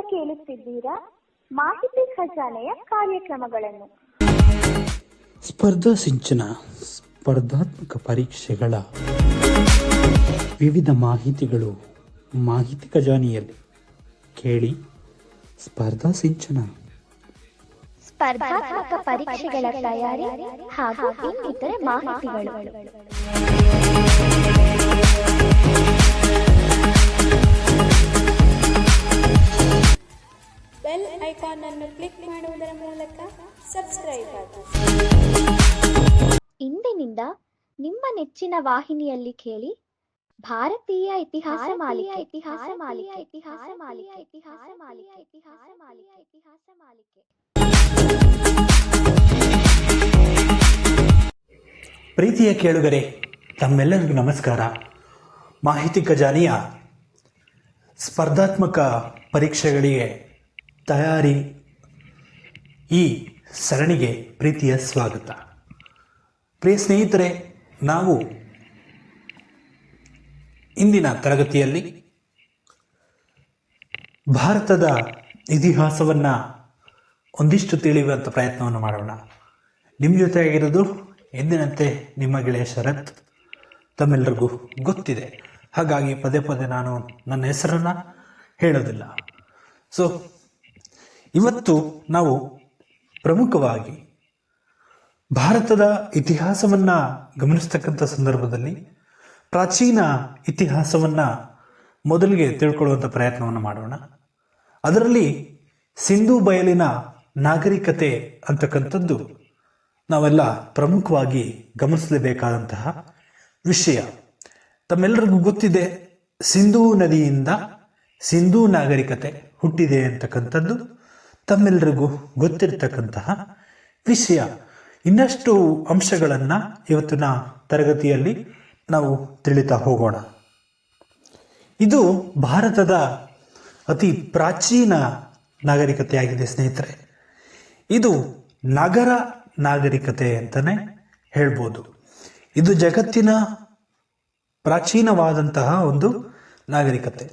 ಕೇಳುತ್ತಿದ್ದೀರಾ? ಮಾಹಿತಿ ಖಜಾನೆಯ ಕಾರ್ಯಕ್ರಮಗಳನ್ನು. ಸ್ಪರ್ಧಾ ಸಿಂಚನ ಸ್ಪರ್ಧಾತ್ಮಕ ಪರೀಕ್ಷೆಗಳ ವಿವಿಧ ಮಾಹಿತಿಗಳು ಮಾಹಿತಿ ಖಜಾನೆಯಲ್ಲಿ. ಕೇಳಿ ಸ್ಪರ್ಧಾ ಸಿಂಚನ. ಸ್ಪರ್ಧಾತ್ಮಕ ಪರೀಕ್ಷೆಗಳ ತಯಾರಿ ಹಾಗೂ ಇನ್ನಿತರೆ ಮಾಹಿತಿಗಳು. ವಾಹಿನಿಯಲ್ಲಿ ಕೇಳಿ ಭಾರತೀಯ ಇತಿಹಾಸ ಮಾಲಿಕೆ ಇತಿಹಾಸ ಮಾಲಿಕೆ ಇತಿಹಾಸ ಮಾಲಿಕ ಇತಿಹಾಸ ಮಾಲಿಕೆ ಇತಿಹಾಸ ಮಾಲಿಕ. ಇತಿಹಾಸ ಮಾಲಿಕೆ. ಪ್ರೀತಿಯ ಕೇಳುಗರೆ ತಮ್ಮೆಲ್ಲರಿಗೂ ನಮಸ್ಕಾರ. ಮಾಹಿತಿ ಖಜಾನೆಯ ಸ್ಪರ್ಧಾತ್ಮಕ ಪರೀಕ್ಷೆಗಳಿಗೆ ತಯಾರಿ ಈ ಸರಣಿಗೆ ಪ್ರೀತಿಯ ಸ್ವಾಗತ. ಪ್ರಿಯ ಸ್ನೇಹಿತರೆ ನಾವು ಇಂದಿನ ತರಗತಿಯಲ್ಲಿ ಭಾರತದ ಇತಿಹಾಸವನ್ನು ಒಂದಿಷ್ಟು ತಿಳಿಯುವಂಥ ಪ್ರಯತ್ನವನ್ನು ಮಾಡೋಣ. ನಿಮ್ಮ ಜೊತೆಯಾಗಿರೋದು ಎಂದಿನಂತೆ ನಿಮ್ಮ ಗೆಳೆಯ ಶರತ್. ತಮ್ಮೆಲ್ಲರಿಗೂ ಗೊತ್ತಿದೆ. ಹಾಗಾಗಿ ಪದೇ ಪದೇ ನಾನು ನನ್ನ ಹೆಸರನ್ನು ಹೇಳೋದಿಲ್ಲ. ಸೊ ಇವತ್ತು ನಾವು ಪ್ರಮುಖವಾಗಿ ಭಾರತದ ಇತಿಹಾಸವನ್ನು ಗಮನಿಸ್ತಕ್ಕಂಥ ಸಂದರ್ಭದಲ್ಲಿ ಪ್ರಾಚೀನ ಇತಿಹಾಸವನ್ನು ಮೊದಲಿಗೆ ತಿಳ್ಕೊಳ್ಳುವಂಥ ಪ್ರಯತ್ನವನ್ನು ಮಾಡೋಣ. ಅದರಲ್ಲಿ ಸಿಂಧು ಬಯಲಿನ ನಾಗರಿಕತೆ ಅಂತಕ್ಕಂಥದ್ದು ನಾವೆಲ್ಲ ಪ್ರಮುಖವಾಗಿ ಗಮನಿಸಲೇಬೇಕಾದಂತಹ ವಿಷಯ. ತಮ್ಮೆಲ್ಲರಿಗೂ ಗೊತ್ತಿದೆ, ಸಿಂಧೂ ನದಿಯಿಂದ ಸಿಂಧೂ ನಾಗರಿಕತೆ ಹುಟ್ಟಿದೆ ಅಂತಕ್ಕಂಥದ್ದು ತಮ್ಮೆಲ್ಲರಿಗೂ ಗೊತ್ತಿರತಕ್ಕಂತಹ ವಿಷಯ. ಇನ್ನಷ್ಟು ಅಂಶಗಳನ್ನು ಇವತ್ತಿನ ತರಗತಿಯಲ್ಲಿ ನಾವು ತಿಳಿತಾ ಹೋಗೋಣ. ಇದು ಭಾರತದ ಅತಿ ಪ್ರಾಚೀನ ನಾಗರಿಕತೆಯಾಗಿದೆ ಸ್ನೇಹಿತರೆ. ಇದು ನಗರ ನಾಗರಿಕತೆ ಅಂತಲೇ ಹೇಳ್ಬೋದು. ಇದು ಜಗತ್ತಿನ ಪ್ರಾಚೀನವಾದಂತಹ ಒಂದು ನಾಗರಿಕತೆ.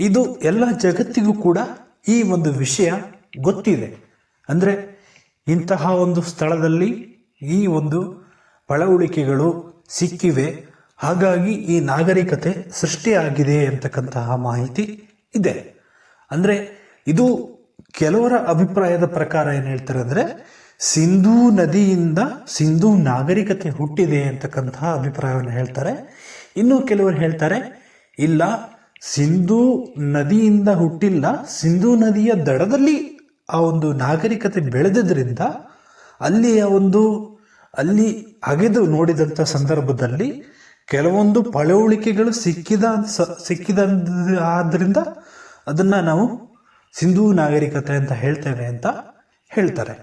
ಇದು ಎಲ್ಲ ಜಗತ್ತಿಗೂ ಕೂಡ ಈ ಒಂದು ವಿಷಯ ಗೊತ್ತಿದೆ. ಅಂದರೆ ಇಂತಹ ಒಂದು ಸ್ಥಳದಲ್ಲಿ ಈ ಒಂದು ಪಳವಳಿಕೆಗಳು ಸಿಕ್ಕಿವೆ. ಹಾಗಾಗಿ ಈ ನಾಗರಿಕತೆ ಸೃಷ್ಟಿಯಾಗಿದೆ ಅಂತಕ್ಕಂತಹ ಮಾಹಿತಿ ಇದೆ. ಅಂದರೆ ಇದು ಕೆಲವರ ಅಭಿಪ್ರಾಯದ ಪ್ರಕಾರ ಏನು ಹೇಳ್ತಾರೆ ಅಂದರೆ ಸಿಂಧೂ ನದಿಯಿಂದ ಸಿಂಧೂ ನಾಗರಿಕತೆ ಹುಟ್ಟಿದೆ ಅಂತಕ್ಕಂತಹ ಅಭಿಪ್ರಾಯವನ್ನು ಹೇಳ್ತಾರೆ. ಇನ್ನು ಕೆಲವರು ಹೇಳ್ತಾರೆ, ಇಲ್ಲ, ಸಿಂಧೂ ನದಿಯಿಂದ ಹುಟ್ಟಿಲ್ಲ, ಸಿಂಧೂ ನದಿಯ ದಡದಲ್ಲಿ ಆ ಒಂದು ನಾಗರಿಕತೆ ಬೆಳೆದಿದ್ದರಿಂದ ಅಲ್ಲಿಯ ಒಂದು, ಅಲ್ಲಿ ಅಗೆದು ನೋಡಿದಂಥ ಸಂದರ್ಭದಲ್ಲಿ ಕೆಲವೊಂದು ಪಳವಳಿಕೆಗಳು ಸಿಕ್ಕಿದ ಸಿಕ್ಕಿದ ಆದ್ದರಿಂದ ಅದನ್ನ ನಾವು ಸಿಂಧೂ ನಾಗರಿಕತೆ ಅಂತ ಹೇಳ್ತೇವೆ ಅಂತ ಹೇಳ್ತಾರೆ.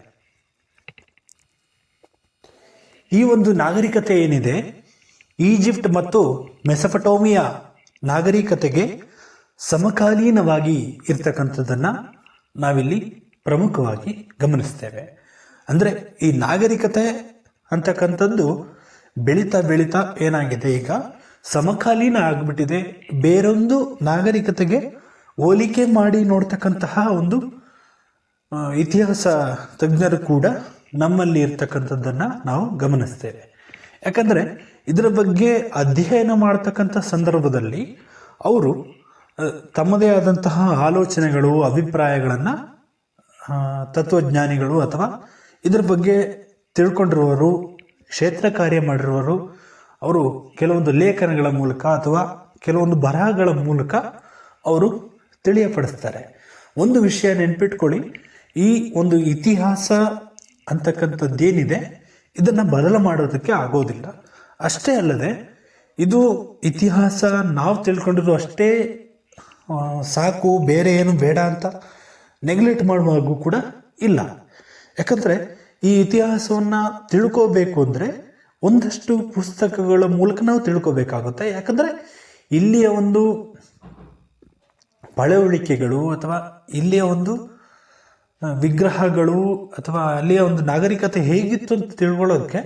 ಈ ಒಂದು ನಾಗರಿಕತೆ ಏನಿದೆ, ಈಜಿಪ್ಟ್ ಮತ್ತು ಮೆಸಪಟೋಮಿಯಾ ನಾಗರಿಕತೆಗೆ ಸಮಕಾಲೀನವಾಗಿ ಇರ್ತಕ್ಕಂಥದ್ದನ್ನ ನಾವಿಲ್ಲಿ ಪ್ರಮುಖವಾಗಿ ಗಮನಿಸ್ತೇವೆ. ಅಂದರೆ ಈ ನಾಗರಿಕತೆ ಅಂತಕ್ಕಂಥದ್ದು ಬೆಳೀತಾ ಬೆಳೀತಾ ಏನಾಗಿದೆ ಈಗ? ಸಮಕಾಲೀನ ಆಗಿಬಿಟ್ಟಿದೆ. ಬೇರೊಂದು ನಾಗರಿಕತೆಗೆ ಹೋಲಿಕೆ ಮಾಡಿ ನೋಡ್ತಕ್ಕಂತಹ ಒಂದು ಇತಿಹಾಸ ತಜ್ಞರು ಕೂಡ ನಮ್ಮಲ್ಲಿ ಇರ್ತಕ್ಕಂಥದ್ದನ್ನು ನಾವು ಗಮನಿಸ್ತೇವೆ. ಯಾಕಂದರೆ ಇದರ ಬಗ್ಗೆ ಅಧ್ಯಯನ ಮಾಡ್ತಕ್ಕಂಥ ಸಂದರ್ಭದಲ್ಲಿ ಅವರು ತಮ್ಮದೇ ಆದಂತಹ ಆಲೋಚನೆಗಳು, ಅಭಿಪ್ರಾಯಗಳನ್ನು ತತ್ವಜ್ಞಾನಿಗಳು ಅಥವಾ ಇದರ ಬಗ್ಗೆ ತಿಳ್ಕೊಂಡಿರುವವರು ಕ್ಷೇತ್ರ ಕಾರ್ಯ ಮಾಡಿರುವವರು, ಅವರು ಕೆಲವೊಂದು ಲೇಖನಗಳ ಮೂಲಕ ಅಥವಾ ಕೆಲವೊಂದು ಬರಹಗಳ ಮೂಲಕ ಅವರು ತಿಳಿಯಪಡಿಸ್ತಾರೆ. ಒಂದು ವಿಷಯ ನೆನ್ಪಿಟ್ಕೊಳ್ಳಿ. ಈ ಒಂದು ಇತಿಹಾಸ ಅಂತಕ್ಕಂಥದ್ದೇನಿದೆ, ಇದನ್ನು ಬದಲು ಮಾಡೋದಕ್ಕೆ ಆಗೋದಿಲ್ಲ. ಅಷ್ಟೇ ಅಲ್ಲದೆ, ಇದು ಇತಿಹಾಸ ನಾವು ತಿಳ್ಕೊಂಡಿರೋ ಅಷ್ಟೇ ಸಾಕು, ಬೇರೆ ಏನು ಬೇಡ ಅಂತ ನೆಗ್ಲೆಕ್ಟ್ ಮಾಡುವಾಗೂ ಕೂಡ ಇಲ್ಲ. ಯಾಕಂದರೆ ಈ ಇತಿಹಾಸವನ್ನು ತಿಳ್ಕೋಬೇಕು ಅಂದರೆ ಒಂದಷ್ಟು ಪುಸ್ತಕಗಳ ಮೂಲಕ ನಾವು ತಿಳ್ಕೋಬೇಕಾಗುತ್ತೆ. ಯಾಕಂದರೆ ಇಲ್ಲಿಯ ಒಂದು ಪಳವಳಿಕೆಗಳು ಅಥವಾ ಇಲ್ಲಿಯ ಒಂದು ವಿಗ್ರಹಗಳು ಅಥವಾ ಅಲ್ಲಿಯ ಒಂದು ನಾಗರಿಕತೆ ಹೇಗಿತ್ತು ಅಂತ ತಿಳ್ಕೊಳ್ಳೋದಕ್ಕೆ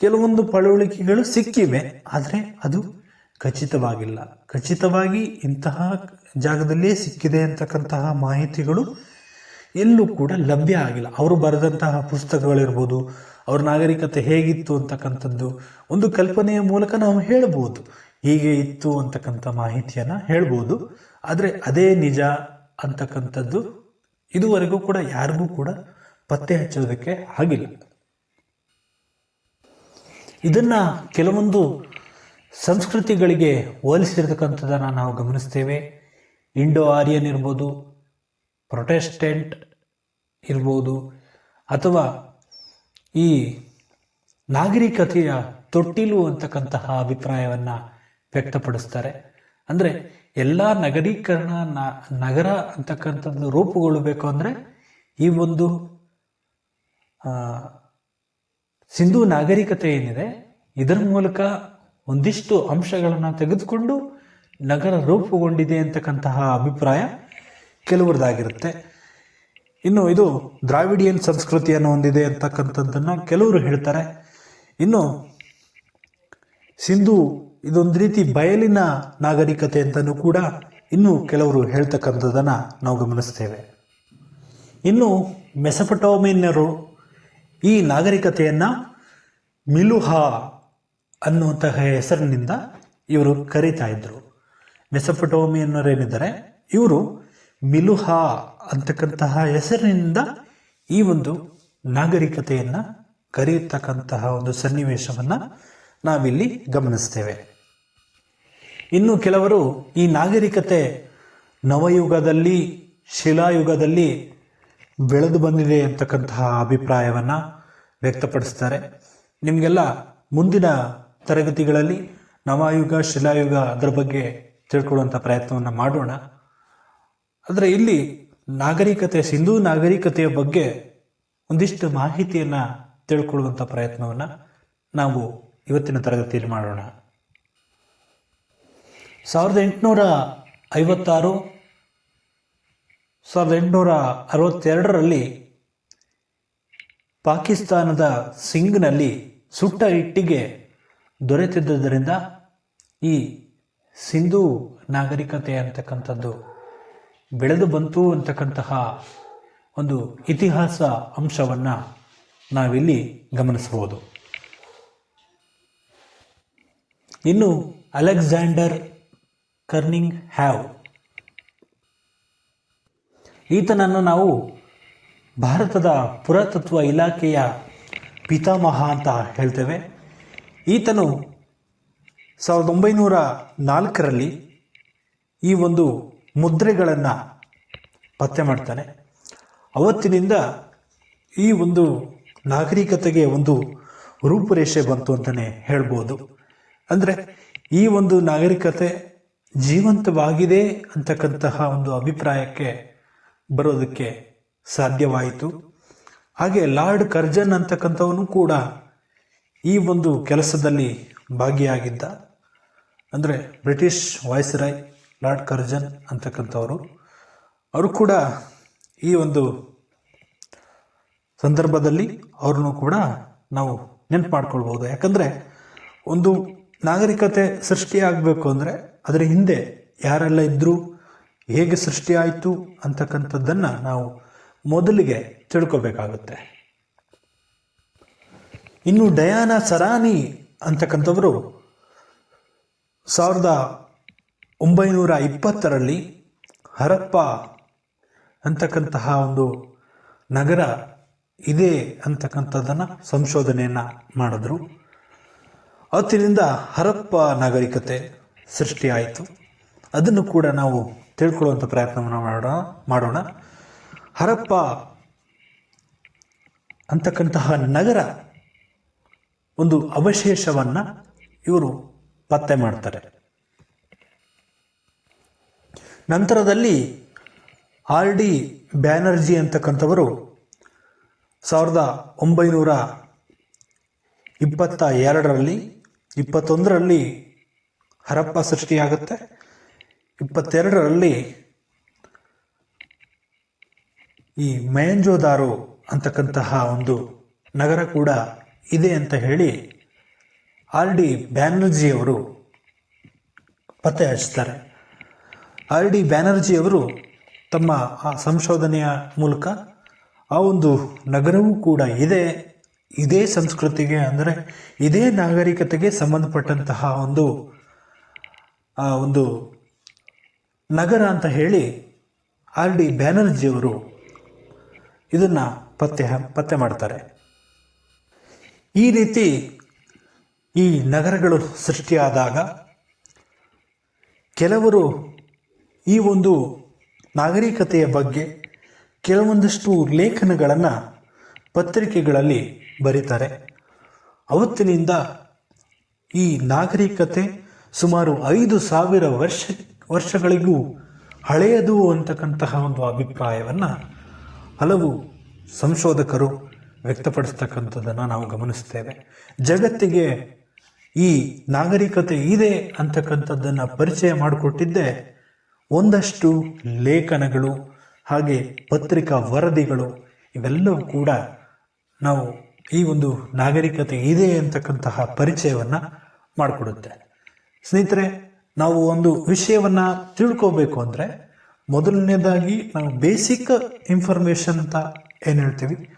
ಕೆಲವೊಂದು ಪಳವಳಿಕೆಗಳು ಸಿಕ್ಕಿವೆ. ಆದರೆ ಅದು ಖಚಿತವಾಗಿಲ್ಲ. ಖಚಿತವಾಗಿ ಇಂತಹ ಜಾಗದಲ್ಲಿಯೇ ಸಿಕ್ಕಿದೆ ಅಂತಕ್ಕಂತಹ ಮಾಹಿತಿಗಳು ಎಲ್ಲೂ ಕೂಡ ಲಭ್ಯ ಆಗಿಲ್ಲ. ಅವರು ಬರೆದಂತಹ ಪುಸ್ತಕಗಳಿರ್ಬೋದು, ಅವ್ರ ನಾಗರಿಕತೆ ಹೇಗಿತ್ತು ಅಂತಕ್ಕಂಥದ್ದು ಒಂದು ಕಲ್ಪನೆಯ ಮೂಲಕ ನಾವು ಹೇಳ್ಬೋದು. ಹೀಗೆ ಇತ್ತು ಅಂತಕ್ಕಂಥ ಮಾಹಿತಿಯನ್ನು ಹೇಳ್ಬೋದು. ಆದರೆ ಅದೇ ನಿಜ ಅಂತಕ್ಕಂಥದ್ದು ಇದುವರೆಗೂ ಕೂಡ ಯಾರಿಗೂ ಕೂಡ ಪತ್ತೆ ಹಚ್ಚೋದಕ್ಕೆ ಆಗಿಲ್ಲ. ಇದನ್ನು ಕೆಲವೊಂದು ಸಂಸ್ಕೃತಿಗಳಿಗೆ ಹೋಲಿಸಿರ್ತಕ್ಕಂಥದ್ದನ್ನು ನಾವು ಗಮನಿಸ್ತೇವೆ. ಇಂಡೋ ಆರ್ಯನ್ ಇರ್ಬೋದು ಪ್ರೊಟೆಸ್ಟೆಂಟ್ ಇರ್ಬೋದು ಅಥವಾ ಈ ನಾಗರಿಕತೆಯ ತೊಟ್ಟಿಲು ಅಂತಕ್ಕಂತಹ ಅಭಿಪ್ರಾಯವನ್ನು ವ್ಯಕ್ತಪಡಿಸ್ತಾರೆ. ಅಂದರೆ ಎಲ್ಲ ನಗರೀಕರಣ ನಗರ ಅಂತಕ್ಕಂಥದ್ದು ರೂಪುಗೊಳ್ಳಬೇಕು ಅಂದರೆ ಈ ಒಂದು ಸಿಂಧು ನಾಗರಿಕತೆ ಏನಿದೆ, ಇದರ ಮೂಲಕ ಒಂದಿಷ್ಟು ಅಂಶಗಳನ್ನು ತೆಗೆದುಕೊಂಡು ನಗರ ರೂಪುಗೊಂಡಿದೆ ಅಂತಕ್ಕಂತಹ ಅಭಿಪ್ರಾಯ ಕೆಲವರದಾಗಿರುತ್ತೆ ಇನ್ನು ಇದು ದ್ರಾವಿಡಿಯನ್ ಸಂಸ್ಕೃತಿಯನ್ನು ಹೊಂದಿದೆ ಅಂತಕ್ಕಂಥದ್ದನ್ನು ಕೆಲವರು ಹೇಳ್ತಾರೆ. ಇನ್ನು ಸಿಂಧು ಇದೊಂದು ರೀತಿ ಬಯಲಿನ ನಾಗರಿಕತೆ ಅಂತಲೂ ಕೂಡ ಇನ್ನು ಕೆಲವರು ಹೇಳ್ತಕ್ಕಂಥದ್ದನ್ನು ನಾವು ಗಮನಿಸ್ತೇವೆ. ಇನ್ನು ಮೆಸಪಟೋಮಿಯನ್ನರು ಈ ನಾಗರಿಕತೆಯನ್ನು ಮಿಲುಹಾ ಅನ್ನುವಂತಹ ಹೆಸರಿನಿಂದ ಇವರು ಕರೀತಾ ಇದ್ದರು ಮೆಸಪಟೋಮಿಯನ್ನರೇನಿದ್ದಾರೆ? ಇವರು ಮಿಲುಹಾ ಅಂತಕ್ಕಂತಹ ಹೆಸರಿನಿಂದ ಈ ಒಂದು ನಾಗರಿಕತೆಯನ್ನು ಕರೆಯತಕ್ಕಂತಹ ಒಂದು ಸನ್ನಿವೇಶವನ್ನು ನಾವಿಲ್ಲಿ ಗಮನಿಸ್ತೇವೆ. ಇನ್ನು ಕೆಲವರು ಈ ನಾಗರಿಕತೆ ನವಯುಗದಲ್ಲಿ, ಶಿಲಾಯುಗದಲ್ಲಿ ಬೆಳೆದು ಬಂದಿದೆ ಅಂತಕ್ಕಂತಹ ಅಭಿಪ್ರಾಯವನ್ನು ವ್ಯಕ್ತಪಡಿಸ್ತಾರೆ. ನಿಮಗೆಲ್ಲ ಮುಂದಿನ ತರಗತಿಗಳಲ್ಲಿ ನವಯುಗ, ಶಿಲಾಯುಗ ಅದರ ಬಗ್ಗೆ ತಿಳ್ಕೊಳ್ಳುವಂಥ ಪ್ರಯತ್ನವನ್ನು ಮಾಡೋಣ. ಆದರೆ ಇಲ್ಲಿ ನಾಗರಿಕತೆ, ಸಿಂಧೂ ನಾಗರಿಕತೆಯ ಬಗ್ಗೆ ಒಂದಿಷ್ಟು ಮಾಹಿತಿಯನ್ನು ತಿಳ್ಕೊಳ್ಳುವಂಥ ಪ್ರಯತ್ನವನ್ನು ನಾವು ಇವತ್ತಿನ ತರಗತಿಯಲ್ಲಿ ಮಾಡೋಣ. ಸಾವಿರದ ಎಂಟುನೂರ ಐವತ್ತಾರು, ಸಾವಿರದ ಎಂಟುನೂರ ಅರವತ್ತೆರಡರಲ್ಲಿ ಪಾಕಿಸ್ತಾನದ ಸಿಂಗ್ನಲ್ಲಿ ಸುಟ್ಟ ಇಟ್ಟಿಗೆ ದೊರೆತಿದ್ದರಿಂದ ಈ ಸಿಂಧೂ ನಾಗರಿಕತೆ ಅಂತಕ್ಕಂಥದ್ದು ಬೆಳೆದು ಬಂತು ಅಂತಕ್ಕಂತಹ ಒಂದು ಇತಿಹಾಸ ಅಂಶವನ್ನು ನಾವಿಲ್ಲಿ ಗಮನಿಸಬಹುದು. ಇನ್ನು ಅಲೆಕ್ಸಾಂಡರ್ ಕರ್ನಿಂಗ್ ಹ್ಯಾವ್. ಈತನನ್ನು ನಾವು ಭಾರತದ ಪುರಾತತ್ವ ಇಲಾಖೆಯ ಪಿತಾಮಹ ಅಂತ ಹೇಳ್ತೇವೆ. ಈತನು ಸಾವಿರದ ಒಂಬೈನೂರ ನಾಲ್ಕರಲ್ಲಿ ಈ ಒಂದು ಮುದ್ರೆಗಳನ್ನು ಪತ್ತೆ ಮಾಡ್ತಾನೆ. ಅವತ್ತಿನಿಂದ ಈ ಒಂದು ನಾಗರಿಕತೆಗೆ ಒಂದು ರೂಪುರೇಷೆ ಬಂತು ಅಂತಲೇ ಹೇಳ್ಬೋದು. ಅಂದರೆ ಈ ಒಂದು ನಾಗರಿಕತೆ ಜೀವಂತವಾಗಿದೆ ಅಂತಕ್ಕಂತಹ ಒಂದು ಅಭಿಪ್ರಾಯಕ್ಕೆ ಬರೋದಕ್ಕೆ ಸಾಧ್ಯವಾಯಿತು. ಹಾಗೆ ಲಾರ್ಡ್ ಕರ್ಜನ್ ಅಂತಕ್ಕಂಥವನು ಕೂಡ ಈ ಒಂದು ಕೆಲಸದಲ್ಲಿ ಭಾಗಿಯಾಗಿದ್ದ. ಅಂದರೆ ಬ್ರಿಟಿಷ್ ವಾಯ್ಸ್ರಾಯ್ ಲಾರ್ಡ್ ಕರ್ಜನ್ ಅಂತಕ್ಕಂಥವರು. ಅವರು ಕೂಡ ಈ ಒಂದು ಸಂದರ್ಭದಲ್ಲಿ ಅವ್ರನ್ನೂ ಕೂಡ ನಾವು ನೆನ್ಪು ಮಾಡ್ಕೊಳ್ಬೋದು ಯಾಕಂದರೆ ಒಂದು ನಾಗರಿಕತೆ ಸೃಷ್ಟಿಯಾಗಬೇಕು ಅಂದರೆ ಅದರ ಹಿಂದೆ ಯಾರೆಲ್ಲ ಇದ್ದರು ಹೇಗೆ ಸೃಷ್ಟಿಯಾಯಿತು ಅಂತಕ್ಕಂಥದ್ದನ್ನು ನಾವು ಮೊದಲಿಗೆ ತಿಳ್ಕೊಬೇಕಾಗುತ್ತೆ. ಇನ್ನು ಡಯಾನ ಸರಾನಿ ಅಂತಕ್ಕಂಥವರು ಸಾವಿರದ ಒಂಬೈನೂರ ಇಪ್ಪತ್ತರಲ್ಲಿ ಹರಪ್ಪ ಅಂತಕ್ಕಂತಹ ಒಂದು ನಗರ ಇದೆ ಅಂತಕ್ಕಂಥದ್ದನ್ನು ಸಂಶೋಧನೆಯನ್ನು ಮಾಡಿದ್ರು. ಅವತ್ತಿನಿಂದ ಹರಪ್ಪ ನಾಗರಿಕತೆ ಸೃಷ್ಟಿಯಾಯಿತು. ಅದನ್ನು ಕೂಡ ನಾವು ತಿಳ್ಕೊಳ್ಳುವಂಥ ಪ್ರಯತ್ನವನ್ನು ಮಾಡೋಣ ಮಾಡೋಣ. ಹರಪ್ಪ ಅಂತಕ್ಕಂತಹ ನಗರ ಒಂದು ಅವಶೇಷವನ್ನು ಇವರು ಪತ್ತೆ ಮಾಡ್ತಾರೆ. ನಂತರದಲ್ಲಿ ಆರ್ ಡಿ ಬ್ಯಾನರ್ಜಿ ಅಂತಕ್ಕಂಥವರು ಸಾವಿರದ ಒಂಬೈನೂರ ಇಪ್ಪತ್ತ ಎರಡರಲ್ಲಿ, ಇಪ್ಪತ್ತೊಂದರಲ್ಲಿ ಹರಪ್ಪ ಸೃಷ್ಟಿಯಾಗುತ್ತೆ, ಇಪ್ಪತ್ತೆರಡರಲ್ಲಿ ಈ ಮಯಂಜೋದಾರೋ ಅಂತಕ್ಕಂತಹ ಒಂದು ನಗರ ಕೂಡ ಇದೆ ಅಂತ ಹೇಳಿ ಆರ್ ಡಿ ಬ್ಯಾನರ್ಜಿಯವರು ಪತ್ತೆ ಹಚ್ತಾರೆ ಆರ್ ಡಿ ಬ್ಯಾನರ್ಜಿಯವರು ತಮ್ಮ ಆ ಸಂಶೋಧನೆಯ ಮೂಲಕ ಆ ಒಂದು ನಗರವೂ ಕೂಡ ಇದೆ. ಇದೇ ಸಂಸ್ಕೃತಿಗೆ ಅಂದರೆ ಇದೇ ನಾಗರಿಕತೆಗೆ ಸಂಬಂಧಪಟ್ಟಂತಹ ಒಂದು, ಆ ಒಂದು ನಗರ ಅಂತ ಹೇಳಿ ಆರ್ ಡಿ ಬ್ಯಾನರ್ಜಿಯವರು ಇದನ್ನು ಪತ್ತೆ ಪತ್ತೆ ಮಾಡ್ತಾರೆ. ಈ ರೀತಿ ಈ ನಗರಗಳು ಸೃಷ್ಟಿಯಾದಾಗ ಕೆಲವರು ಈ ಒಂದು ನಾಗರಿಕತೆಯ ಬಗ್ಗೆ ಕೆಲವೊಂದಷ್ಟು ಲೇಖನಗಳನ್ನು ಪತ್ರಿಕೆಗಳಲ್ಲಿ ಬರೀತಾರೆ. ಅವತ್ತಿನಿಂದ ಈ ನಾಗರಿಕತೆ ಸುಮಾರು ಐದು ಸಾವಿರ ವರ್ಷ, ವರ್ಷಗಳಿಗೂ ಹಳೆಯದು ಅಂತಕ್ಕಂತಹ ಒಂದು ಅಭಿಪ್ರಾಯವನ್ನು ಹಲವು ಸಂಶೋಧಕರು ವ್ಯಕ್ತಪಡಿಸ್ತಕ್ಕಂಥದ್ದನ್ನು ನಾವು ಗಮನಿಸ್ತೇವೆ. ಜಗತ್ತಿಗೆ ಈ ನಾಗರಿಕತೆ ಇದೆ ಅಂತಕ್ಕಂಥದ್ದನ್ನು ಪರಿಚಯ ಮಾಡಿಕೊಟ್ಟಿದ್ದೇ ಒಂದಷ್ಟು ಲೇಖನಗಳು, ಹಾಗೆ ಪತ್ರಿಕಾ ವರದಿಗಳು, ಇವೆಲ್ಲವೂ ಕೂಡ ನಾವು ಈ ಒಂದು ನಾಗರಿಕತೆ ಇದೆ ಅಂತಕ್ಕಂತಹ ಪರಿಚಯವನ್ನು ಮಾಡಿಕೊಡುತ್ತೆ. ಸ್ನೇಹಿತರೆ, ನಾವು ಒಂದು ವಿಷಯವನ್ನು ತಿಳ್ಕೋಬೇಕು ಅಂದರೆ ಮೊದಲನೇದಾಗಿ ನಾವು ಬೇಸಿಕ್ ಇನ್ಫಾರ್ಮೇಷನ್ ಅಂತ ಏನು ಹೇಳ್ತೀವಿ?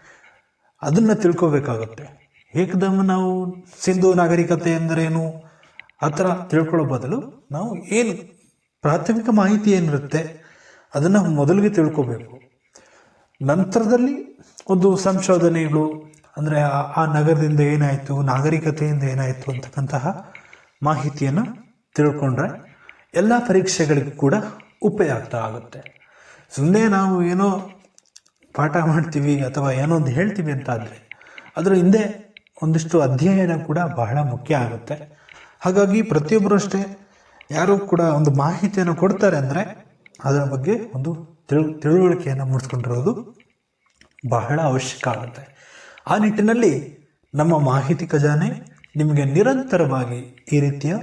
ಅದನ್ನು ತಿಳ್ಕೋಬೇಕಾಗುತ್ತೆ. ಏಕದಮ್ ನಾವು ಸಿಂಧು ನಾಗರಿಕತೆ ಎಂದರೇನು? ಆ ಥರ ತಿಳ್ಕೊಳ್ಳೋ ಬದಲು ನಾವು ಏನು ಪ್ರಾಥಮಿಕ ಮಾಹಿತಿ ಏನಿರುತ್ತೆ ಅದನ್ನು ಮೊದಲಿಗೆ ತಿಳ್ಕೋಬೇಕು. ನಂತರದಲ್ಲಿ ಒಂದು ಸಂಶೋಧನೆಗಳು, ಅಂದರೆ ಆ- ನಗರದಿಂದ ಏನಾಯಿತು, ನಾಗರಿಕತೆಯಿಂದ ಏನಾಯಿತು ಅಂತಕ್ಕಂತಹ ಮಾಹಿತಿಯನ್ನು ತಿಳ್ಕೊಂಡ್ರೆ ಎಲ್ಲ ಪರೀಕ್ಷೆಗಳಿಗೂ ಕೂಡ ಉಪಯುಕ್ತ ಆಗುತ್ತೆ. ಸುಮ್ಮನೆ ನಾವು ಏನೋ ಪಾಠ ಮಾಡ್ತೀವಿ ಅಥವಾ ಏನೋ ಒಂದು ಹೇಳ್ತೀವಿ ಅಂತ ಆದರೆ ಅದರ ಹಿಂದೆ ಒಂದಿಷ್ಟು ಅಧ್ಯಯನ ಕೂಡ ಬಹಳ ಮುಖ್ಯ ಆಗುತ್ತೆ. ಹಾಗಾಗಿ ಪ್ರತಿಯೊಬ್ಬರು ಅಷ್ಟೇ ಯಾರು ಕೂಡ ಒಂದು ಮಾಹಿತಿಯನ್ನು ಕೊಡ್ತಾರೆ ಅಂದರೆ ಅದರ ಬಗ್ಗೆ ಒಂದು ತಿಳು, ತಿಳುವಳಿಕೆಯನ್ನು ಮೂಡಿಸ್ಕೊಂಡಿರೋದು ಬಹಳ ಅವಶ್ಯಕ ಆಗುತ್ತೆ. ಆ ನಿಟ್ಟಿನಲ್ಲಿ ನಮ್ಮ ಮಾಹಿತಿ ಖಜಾನೆ ನಿಮಗೆ ನಿರಂತರವಾಗಿ ಈ ರೀತಿಯ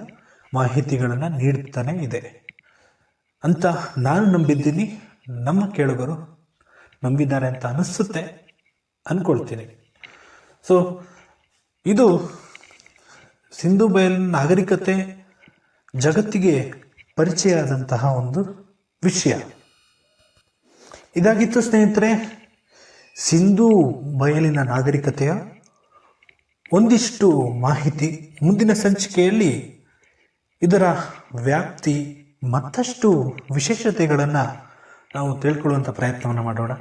ಮಾಹಿತಿಗಳನ್ನು ನೀಡುತ್ತಾನೆ ಇದೆ. ಅಂತ ನಾನು ನಂಬಿದ್ದೀನಿ. ನಮ್ಮ ಕೇಳುಗರು ನಂಬಿದ್ದಾರೆ ಅಂತ ಅನಿಸುತ್ತೆ ಅಂದ್ಕೊಳ್ತೀನಿ ಸೊ ಇದು ಸಿಂಧು ಬಯಲ್ ನಾಗರಿಕತೆ ಜಗತ್ತಿಗೆ ಪರಿಚಯ ಆದಂತಹ ಒಂದು ವಿಷಯ. ಇದಾಗಿತ್ತು ಸ್ನೇಹಿತರೆ, ಸಿಂಧೂ ಬಯಲಿನ ನಾಗರಿಕತೆಯ ಒಂದಿಷ್ಟು ಮಾಹಿತಿ ಮುಂದಿನ ಸಂಚಿಕೆಯಲ್ಲಿ. ಇದರ ವ್ಯಾಪ್ತಿ, ಮತ್ತಷ್ಟು ವಿಶೇಷತೆಗಳನ್ನು ನಾವು ತಿಳ್ಕೊಳ್ಳುವಂಥ ಪ್ರಯತ್ನವನ್ನು ಮಾಡೋಣ.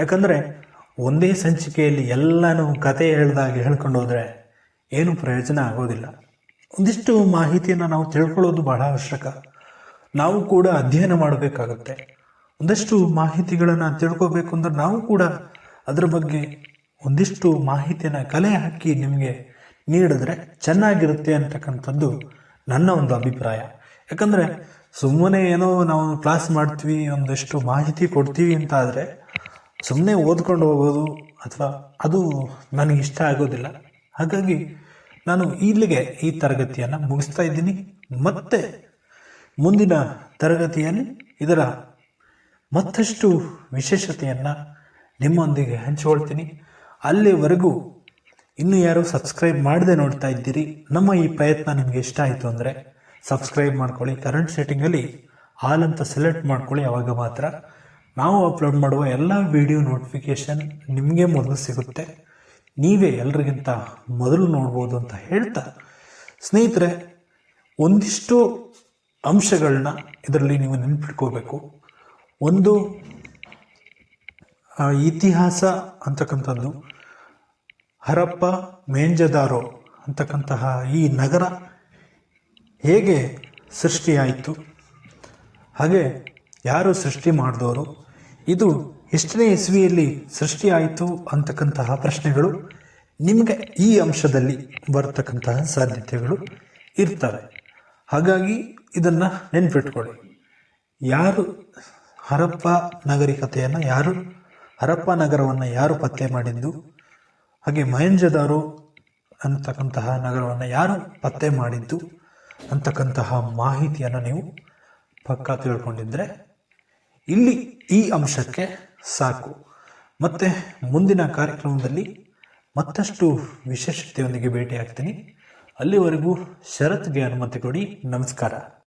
ಯಾಕಂದರೆ ಒಂದೇ ಸಂಚಿಕೆಯಲ್ಲಿ ಎಲ್ಲನೂ ಕತೆ ಹೇಳ್ದಾಗ ಹೇಳ್ಕೊಂಡು ಹೋದರೆ ಏನು ಪ್ರಯೋಜನ ಆಗೋದಿಲ್ಲ. ಒಂದಿಷ್ಟು ಮಾಹಿತಿಯನ್ನು ನಾವು ತಿಳ್ಕೊಳ್ಳೋದು ಬಹಳ ಅವಶ್ಯಕ. ನಾವು ಕೂಡ ಅಧ್ಯಯನ ಮಾಡಬೇಕಾಗುತ್ತೆ. ಒಂದಷ್ಟು ಮಾಹಿತಿಗಳನ್ನು ತಿಳ್ಕೋಬೇಕು ಅಂದ್ರೆ ನಾವು ಕೂಡ ಅದರ ಬಗ್ಗೆ ಒಂದಿಷ್ಟು ಮಾಹಿತಿಯನ್ನು ಕಲೆ ಹಾಕಿ ನಿಮಗೆ ನೀಡಿದ್ರೆ ಚೆನ್ನಾಗಿರುತ್ತೆ ಅಂತಕ್ಕಂಥದ್ದು ನನ್ನ ಒಂದು ಅಭಿಪ್ರಾಯ. ಯಾಕಂದರೆ ಸುಮ್ಮನೆ ಏನೋ ನಾವು ಕ್ಲಾಸ್ ಮಾಡ್ತೀವಿ, ಒಂದಷ್ಟು ಮಾಹಿತಿ ಕೊಡ್ತೀವಿ ಅಂತ ಆದರೆ ಸುಮ್ಮನೆ ಓದ್ಕೊಂಡು ಹೋಗೋದು ಅಥವಾ ಅದು ನನಗೆ ಇಷ್ಟ ಆಗೋದಿಲ್ಲ. ಹಾಗಾಗಿ ನಾನು ಇಲ್ಲಿಗೆ ಈ ತರಗತಿಯನ್ನು ಮುಗಿಸ್ತಾ ಇದ್ದೀನಿ. ಮತ್ತೆ ಮುಂದಿನ ತರಗತಿಯಲ್ಲಿ ಇದರ ಮತ್ತಷ್ಟು ವಿಶೇಷತೆಯನ್ನು ನಿಮ್ಮೊಂದಿಗೆ ಹಂಚಿಕೊಳ್ತೀನಿ. ಅಲ್ಲಿವರೆಗೂ ಇನ್ನೂ ಯಾರು ಸಬ್ಸ್ಕ್ರೈಬ್ ಮಾಡದೆ ನೋಡ್ತಾ ಇದ್ದೀರಿ, ನಮ್ಮ ಈ ಪ್ರಯತ್ನ ನಿಮಗೆ ಇಷ್ಟ ಆಯಿತು ಅಂದರೆ ಸಬ್ಸ್ಕ್ರೈಬ್ ಮಾಡ್ಕೊಳ್ಳಿ. ಕರೆಂಟ್ ಸೆಟ್ಟಿಂಗಲ್ಲಿ ಆಲ್ ಅಂತ ಸೆಲೆಕ್ಟ್ ಮಾಡ್ಕೊಳ್ಳಿ, ಅವಾಗ ಮಾತ್ರ ನಾವು ಅಪ್ಲೋಡ್ ಮಾಡುವ ಎಲ್ಲ ವಿಡಿಯೋ ನೋಟಿಫಿಕೇಷನ್ ನಿಮಗೆ ಮೊದಲು ಸಿಗುತ್ತೆ. ನೀವೇ ಎಲ್ರಿಗಿಂತ ಮೊದಲು ನೋಡ್ಬೋದು ಅಂತ ಹೇಳ್ತಾ, ಸ್ನೇಹಿತರೆ, ಒಂದಿಷ್ಟು ಅಂಶಗಳನ್ನ ಇದರಲ್ಲಿ ನೀವು ನೆನ್ಪಿಟ್ಕೋಬೇಕು. ಒಂದು ಇತಿಹಾಸ ಅಂತಕ್ಕಂಥದ್ದು, ಹರಪ್ಪ ಮೇಂಜದಾರೋ ಅಂತಕ್ಕಂತಹ ಈ ನಗರ ಹೇಗೆ ಸೃಷ್ಟಿಯಾಯಿತು? ಹಾಗೆ ಯಾರು ಸೃಷ್ಟಿ ಮಾಡಿದವರು? ಇದು ಎಷ್ಟನೇ ಇಸ್ವಿಯಲ್ಲಿ ಸೃಷ್ಟಿಯಾಯಿತು ಅಂತಕ್ಕಂತಹ ಪ್ರಶ್ನೆಗಳು ನಿಮಗೆ ಈ ಅಂಶದಲ್ಲಿ ಬರ್ತಕ್ಕಂತಹ ಸಾಧ್ಯತೆಗಳು ಇರ್ತವೆ. ಹಾಗಾಗಿ ಇದನ್ನು ನೆನ್ಪಿಟ್ಕೊಳ್ಳಿ. ಯಾರು ಹರಪ್ಪ ನಾಗರಿಕತೆಯನ್ನು ಯಾರು ಹರಪ್ಪ ನಗರವನ್ನು ಯಾರು ಪತ್ತೆ ಮಾಡಿದ್ದು, ಹಾಗೆ ಮಹೇಂಜದಾರೋ ಅಂತಕ್ಕಂತಹ ನಗರವನ್ನು ಯಾರು ಪತ್ತೆ ಮಾಡಿದ್ದು ಅಂತಕ್ಕಂತಹ ಮಾಹಿತಿಯನ್ನು ನೀವು ಪಕ್ಕಾ ತಿಳ್ಕೊಂಡಿದ್ದರೆ ಇಲ್ಲಿ ಈ ಅಂಶಕ್ಕೆ ಸಾಕು. ಮತ್ತೆ ಮುಂದಿನ ಕಾರ್ಯಕ್ರಮದಲ್ಲಿ ಮತ್ತಷ್ಟು ವಿಶೇಷತೆಯೊಂದಿಗೆ ಭೇಟಿಯಾಗ್ತೀನಿ. ಅಲ್ಲಿವರೆಗೂ ಶರತ್ಗೆ ಅನುಮತಿ ಕೊಡಿ. ನಮಸ್ಕಾರ.